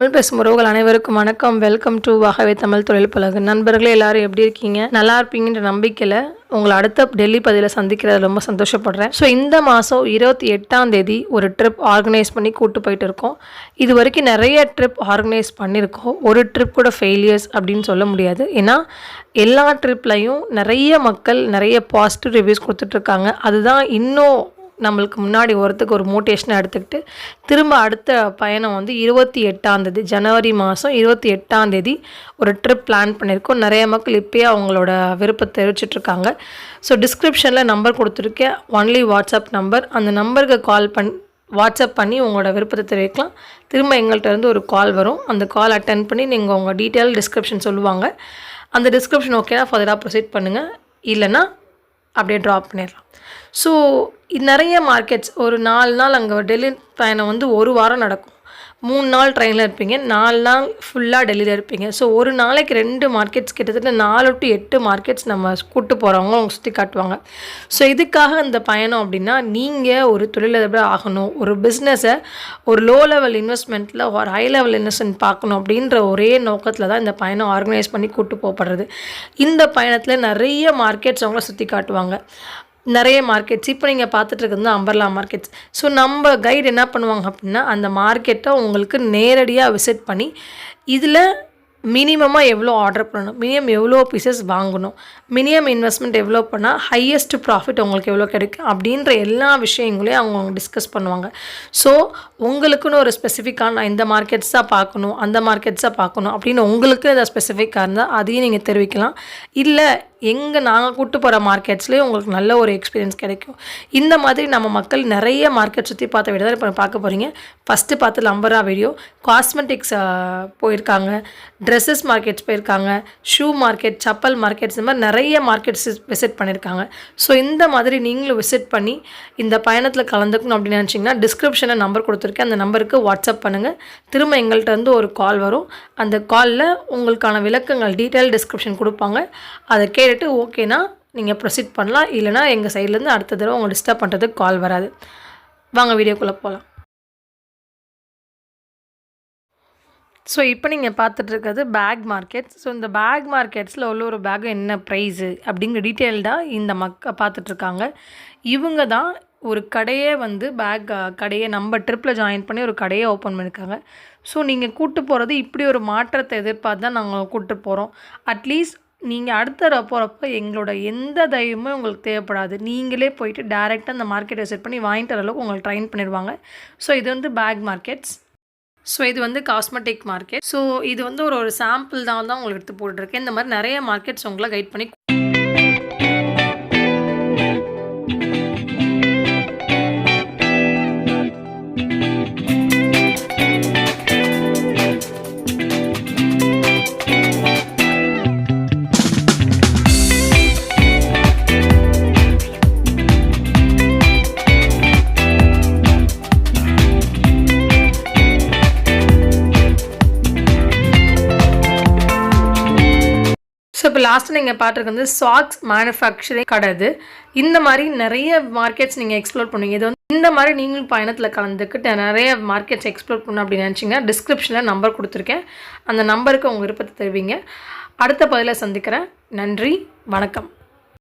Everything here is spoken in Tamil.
தமிழ் பேசும் உறவுகள் அனைவருக்கும் வணக்கம். வெல்கம் டு வாகவே தமிழ் தொழில் பழகு. நண்பர்களே எல்லாரும் எப்படி இருக்கீங்க? நல்லா இருப்பீங்கன்ற நம்பிக்கையில் உங்களை அடுத்த டெல்லி பதிவில் சந்திக்கிறது ரொம்ப சந்தோஷப்படுறேன். ஸோ இந்த மாதம் இருபத்தி எட்டாம் தேதி ஒரு ட்ரிப் ஆர்கனைஸ் பண்ணி கூட்டு போயிட்டு இருக்கோம். இது வரைக்கும் நிறைய ட்ரிப் ஆர்கனைஸ் பண்ணியிருக்கோம். ஒரு ட்ரிப் கூட ஃபெயிலியர்ஸ் அப்படின்னு சொல்ல முடியாது. ஏன்னா எல்லா ட்ரிப்லையும் நிறைய மக்கள் நிறைய பாசிட்டிவ் ரிவ்யூஸ் கொடுத்துட்ருக்காங்க அதுதான் இன்னும் நம்மளுக்கு முன்னாடி ஓரத்துக்கு ஒரு மோட்டிவேஷனை எடுத்துக்கிட்டு திரும்ப அடுத்த பயணம் வந்து இருபத்தி எட்டாந்தேதி ஜனவரி மாதம் இருபத்தி எட்டாந்தேதி ஒரு ட்ரிப் பிளான் பண்ணியிருக்கோம். நிறைய மக்கள் இப்போயே அவங்களோட விருப்பத்தை தெரிவிச்சிட்ருக்காங்க. ஸோ டிஸ்கிரிப்ஷனில் நம்பர் கொடுத்துருக்கேன். ஒன்லி வாட்ஸ்அப் நம்பர் அந்த நம்பருக்கு கால் பண் வாட்ஸ்அப் பண்ணி உங்களோட விருப்பத்தை தெரிவிக்கலாம். திரும்ப எங்கள்கிட்ட இருந்து ஒரு கால் வரும். அந்த கால் அட்டன் பண்ணி நீங்கள் உங்கள் டீட்டெயில் டிஸ்கிரிப்ஷன் சொல்லுவாங்க. அந்த டிஸ்கிரிப்ஷன் ஓகேனா ஃபர்தராக ப்ரொசீட் பண்ணுங்கள் இல்லைன்னா அப்படியே ட்ராப் பண்ணிடலாம். ஸோ நிறைய மார்க்கெட்ஸ் ஒரு நாலு நாள் அங்கே டெல்லி பயணம் வந்து ஒரு வாரம் நடக்கும். மூணு நாள் ட்ரெயினில் இருப்பீங்க நாலு நாள் ஃபுல்லாக டெல்லியில் இருப்பீங்க. ஸோ ஒரு நாளைக்கு ரெண்டு மார்க்கெட்ஸ் கிட்டத்தட்ட நாலு டு எட்டு மார்க்கெட்ஸ் நம்ம கூட்டு போகிறவங்க அவங்க சுற்றி காட்டுவாங்க. ஸோ இதுக்காக இந்த பயணம் அப்படின்னா நீங்கள் ஒரு தொழிலதிபர் ஆகணும். ஒரு பிஸ்னஸை ஒரு லோ லெவல் இன்வெஸ்ட்மெண்ட்டில் ஒரு ஹை லெவல் இன்வெஸ்ட்மெண்ட் பார்க்கணும் அப்படின்ற ஒரே நோக்கத்தில் தான் இந்த பயணம் ஆர்கனைஸ் பண்ணி கூட்டு போகப்படுறது. இந்த பயணத்தில் நிறைய மார்க்கெட்ஸ் அவங்கள சுற்றி காட்டுவாங்க. நிறைய மார்க்கெட்ஸ் இப்போ நீங்கள் பார்த்துட்டு வந்து அம்பர்லா மார்க்கெட்ஸ் ஸோ நம்ம கைடு என்ன பண்ணுவாங்க அப்படின்னா அந்த மார்க்கெட்டை உங்களுக்கு நேரடியாக விசிட் பண்ணி இதில் மினிமமாக எவ்வளோ ஆர்டர் பண்ணணும்? மினிமம் எவ்வளோ பீசஸ் வாங்கணும்? மினிமம் இன்வெஸ்ட்மெண்ட் எவ்வளோ பண்ணால் ஹையஸ்ட் ப்ராஃபிட் உங்களுக்கு எவ்வளோ கிடைக்கும்? அப்படின்ற எல்லா விஷயங்களையும் அவங்க டிஸ்கஸ் பண்ணுவாங்க. ஸோ உங்களுக்குன்னு ஒரு ஸ்பெசிஃபிக்கான இந்த மார்க்கெட்ஸ் தான் பார்க்கணும் அந்த மார்க்கெட்ஸாக பார்க்கணும் அப்படின்னு உங்களுக்கு இதை ஸ்பெசிஃபிக்காக இருந்தால் அதையும் நீங்கள் தெரிவிக்கலாம். இல்லை எங்கே நாங்கள் கூட்டு போகிற மார்க்கெட்ஸ்லேயே உங்களுக்கு நல்ல ஒரு எக்ஸ்பீரியன்ஸ் கிடைக்கும். இந்த மாதிரி நம்ம மக்கள் நிறைய மார்க்கெட் சுற்றி பார்த்த விட தான் இப்போ பார்க்க போகிறீங்க ஃபஸ்ட்டு பார்த்து லம்பரா வீடியோ காஸ்மெட்டிக்ஸ் போயிருக்காங்க. ட்ரெஸ்ஸஸ் மார்க்கெட்ஸ் போயிருக்காங்க ஷூ மார்க்கெட் சப்பல் மார்க்கெட்ஸ் இந்த மாதிரி நிறைய மார்க்கெட்ஸ் விசிட் பண்ணியிருக்காங்க. ஸோ இந்த மாதிரி நீங்களும் விசிட் பண்ணி இந்த பயணத்தில் கலந்துக்கணும் அப்படின்னு நினச்சிங்கன்னா டிஸ்கிரிப்ஷனில் நம்பர் கொடுத்துருக்கேன். அந்த நம்பருக்கு வாட்ஸ்அப் பண்ணுங்கள் திரும்ப எங்கள்கிட்ட வந்து ஒரு கால் வரும். அந்த காலில் உங்களுக்கான விளக்கங்கள் டீட்டெயில் டிஸ்கிரிப்ஷன் கொடுப்பாங்க. அதை கேட்டுட்டு ஓகேனா நீங்கள் ப்ரொசீட் பண்ணலாம். இல்லைனா எங்கள் சைட்லேருந்து அடுத்த தடவை உங்களை டிஸ்டர்ப் பண்ணுறதுக்கு கால் வராது. வாங்க வீடியோக்குள்ளே போகலாம் ஸோ இப்போ நீங்கள் பார்த்துட்ருக்கிறது பேக் மார்க்கெட் ஸோ இந்த பேக் மார்க்கெட்ஸில் உள்ள ஒரு பேக் என்ன ப்ரைஸு அப்படிங்கிற டீட்டெயில்டாக இந்த மக்க பார்த்துட்ருக்காங்க இவங்க தான் ஒரு கடையே வந்து பேக் கடையை நம்ம ட்ரிப்பில் ஜாயின் பண்ணி ஒரு கடையை ஓப்பன் பண்ணியிருக்காங்க ஸோ நீங்கள் கூப்பிட்டு போகிறது இப்படி ஒரு மாற்றத்தை எதிர்பார்த்து தான் நாங்கள் கூப்பிட்டு போகிறோம் அட்லீஸ்ட் நீங்கள் அடுத்த போகிறப்ப எங்களோட எந்த தயவுமே உங்களுக்கு தேவைப்படாது. நீங்களே போயிட்டு டேரெக்டாக அந்த மார்க்கெட்டை செட் பண்ணி வாங்கிட்டு வர அளவுக்கு உங்களுக்கு ட்ரைன் பண்ணிடுவாங்க. ஸோ இது வந்து பேக் மார்க்கெட்ஸ் ஸோ இது வந்து காஸ்மெட்டிக் மார்க்கெட் ஸோ இது வந்து ஒரு ஒரு சாம்பிள் தான் தான் உங்களுக்கு எடுத்து போட்டுருக்கேன். இந்த மாதிரி நிறைய மார்க்கெட்ஸ் உங்களை கைட் பண்ணி லாஸ்ட்டு நீங்கள் பார்த்துருக்கு வந்து சாக்ஸ் மேனுஃபேக்சரிங் கடை இது. இந்த மாதிரி நிறைய மார்க்கெட்ஸ் நீங்கள் எக்ஸ்ப்ளோர் பண்ணுவீங்க. இது வந்து இந்த மாதிரி நீங்களும் பயணத்தில் கலந்துக்கிட்டு நிறைய மார்க்கெட்ஸ் எக்ஸ்ப்ளோர் பண்ணணும் அப்படின்னு நினச்சிங்க டிஸ்கிரிப்ஷனில் நம்பர் கொடுத்துருக்கேன். அந்த நம்பருக்கு உங்கள் விருப்பத்தை தருவீங்க. அடுத்த பதிலை சந்திக்கிறேன். நன்றி வணக்கம்.